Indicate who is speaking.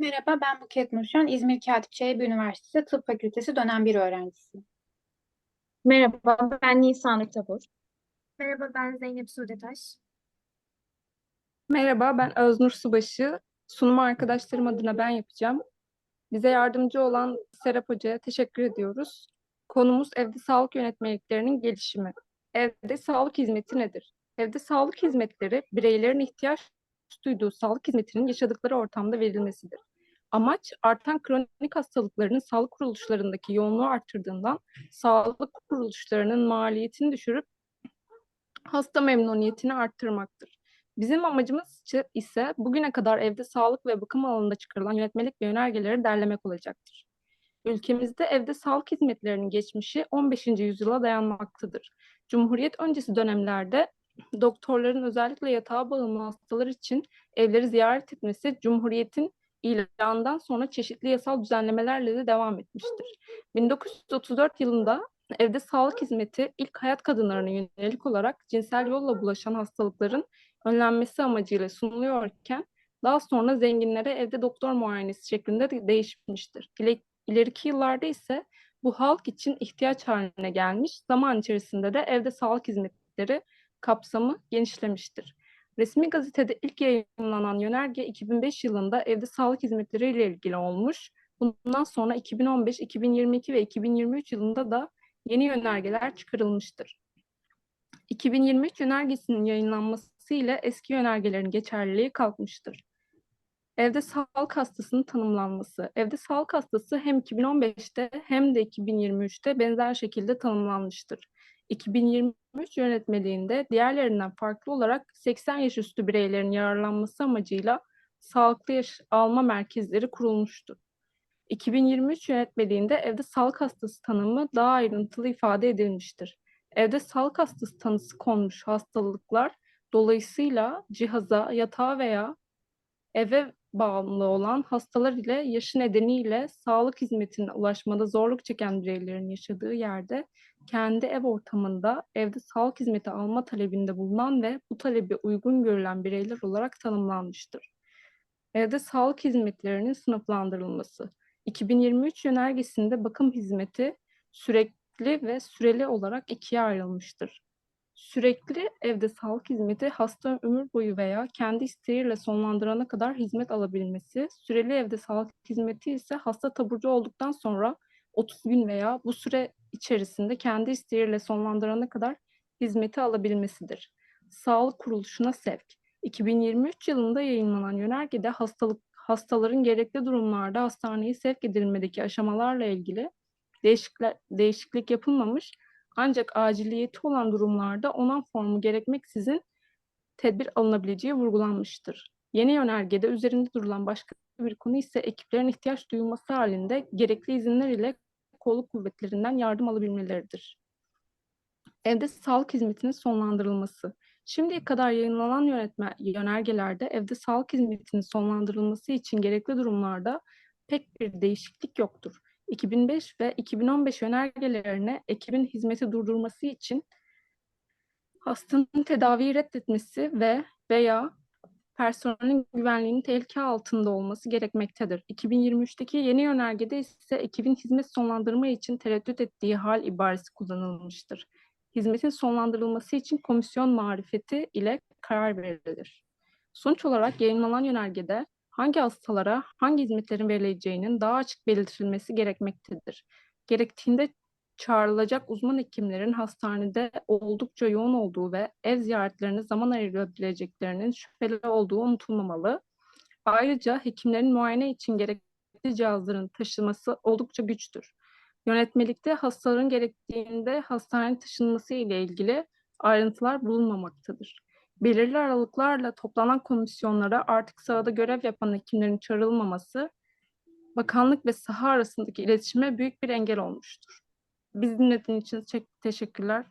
Speaker 1: Merhaba, ben Buket Nurşen. İzmir Katip Çelebi Üniversitesi Tıp Fakültesi dönem bir öğrencisiyim.
Speaker 2: Merhaba, ben Nisan Tabur.
Speaker 3: Merhaba ben Zeynep Sudetaş.
Speaker 4: Merhaba, ben Öznur Subaşı. Sunumu arkadaşlarım adına ben yapacağım. Bize yardımcı olan Serap Hoca'ya teşekkür ediyoruz. Konumuz evde sağlık yönetmeliklerinin gelişimi. Evde sağlık hizmeti nedir? Evde sağlık hizmetleri bireylerin ihtiyaç duyduğu sağlık hizmetinin yaşadıkları ortamda verilmesidir. Amaç artan kronik hastalıklarının sağlık kuruluşlarındaki yoğunluğu arttırdığından sağlık kuruluşlarının maliyetini düşürüp hasta memnuniyetini arttırmaktır. Bizim amacımız ise- bugüne kadar evde sağlık ve bakım alanında çıkarılan yönetmelik ve yönergeleri derlemek olacaktır. Ülkemizde evde sağlık hizmetlerinin geçmişi 15. yüzyıla dayanmaktadır. Cumhuriyet öncesi dönemlerde doktorların özellikle yatağa bağımlı hastalar için evleri ziyaret etmesi Cumhuriyet'in ilanından sonra çeşitli yasal düzenlemelerle de devam etmiştir. 1934 yılında evde sağlık hizmeti ilk hayat kadınlarına yönelik olarak cinsel yolla bulaşan hastalıkların önlenmesi amacıyla sunuluyorken daha sonra zenginlere evde doktor muayenesi şeklinde de değişmiştir. İle- İleriki yıllarda ise bu halk için ihtiyaç haline gelmiş, zaman içerisinde de evde sağlık hizmetleri kapsamı genişlemiştir. Resmi gazetede ilk yayınlanan yönerge 2005 yılında evde sağlık hizmetleri ile ilgili olmuş. Bundan sonra 2015, 2022 ve 2023 yılında da yeni yönergeler çıkarılmıştır. 2023 yönergesinin yayınlanması ile eski yönergelerin geçerliliği kalkmıştır. Evde sağlık hastasının tanımlanması. Evde sağlık hastası hem 2015'te hem de 2023'te benzer şekilde tanımlanmıştır. 2023 yönetmeliğinde diğerlerinden farklı olarak 80 yaş üstü bireylerin yararlanması amacıyla sağlıklı yaş alma merkezleri kurulmuştur. 2023 yönetmeliğinde evde sağlık hastası tanımı daha ayrıntılı ifade edilmiştir. Evde sağlık hastası tanısı konmuş hastalıklar dolayısıyla cihaza, yatağa veya eve bağımlı olan hastalar ile yaşı nedeniyle sağlık hizmetine ulaşmada zorluk çeken bireylerin yaşadığı yerde kendi ev ortamında evde sağlık hizmeti alma talebinde bulunan ve bu talebi uygun görülen bireyler olarak tanımlanmıştır. Evde sağlık hizmetlerinin sınıflandırılması. 2023 yönergesinde bakım hizmeti sürekli ve süreli olarak ikiye ayrılmıştır. Sürekli evde sağlık hizmeti hasta ömür boyu veya kendi isteğiyle sonlandırana kadar hizmet alabilmesi, süreli evde sağlık hizmeti ise hasta taburcu olduktan sonra 30 gün veya bu süre içerisinde kendi isteğiyle sonlandırana kadar hizmeti alabilmesidir. Sağlık kuruluşuna sevk. 2023 yılında yayınlanan yönergede hastalık hastaların gerekli durumlarda hastaneye sevk edilmedeki aşamalarla ilgili değişiklik, değişiklik yapılmamış ancak aciliyeti olan durumlarda onam formu gerekmeksizin tedbir alınabileceği vurgulanmıştır. Yeni yönergede üzerinde durulan başka bir konu ise ekiplerin ihtiyaç duyulması halinde gerekli izinler ile kolluk kuvvetlerinden yardım alabilmeleridir. Evde sağlık hizmetinin sonlandırılması. Şimdiye kadar yayınlanan yönetme, yönergelerde evde sağlık hizmetinin sonlandırılması için gerekli durumlarda pek bir değişiklik yoktur. 2005 ve 2015 yönergelerine ekibin hizmeti durdurması için hastanın tedaviyi reddetmesi ve veya personelin güvenliğinin tehlike altında olması gerekmektedir. 2023'teki yeni yönergede ise ekibin hizmet sonlandırma için tereddüt ettiği hal ibaresi kullanılmıştır. Hizmetin sonlandırılması için komisyon marifeti ile karar verilir. Sonuç olarak yayınlanan yönergede hangi hastalara hangi hizmetlerin verileceğinin daha açık belirtilmesi gerekmektedir. Gerektiğinde çağrılacak uzman hekimlerin hastanede oldukça yoğun olduğu ve ev ziyaretlerine zaman ayırabileceklerinin şüpheli olduğu unutulmamalı. Ayrıca hekimlerin muayene için gerekli cihazların taşıması oldukça güçtür. Yönetmelikte hastaların gerektiğinde hastaneye taşınması ile ilgili ayrıntılar bulunmamaktadır belirli aralıklarla toplanan komisyonlara artık sahada görev yapan hekimlerin çağrılmaması, bakanlık ve saha arasındaki iletişime büyük bir engel olmuştur. Bizi dinlediğiniz için teşekkürler.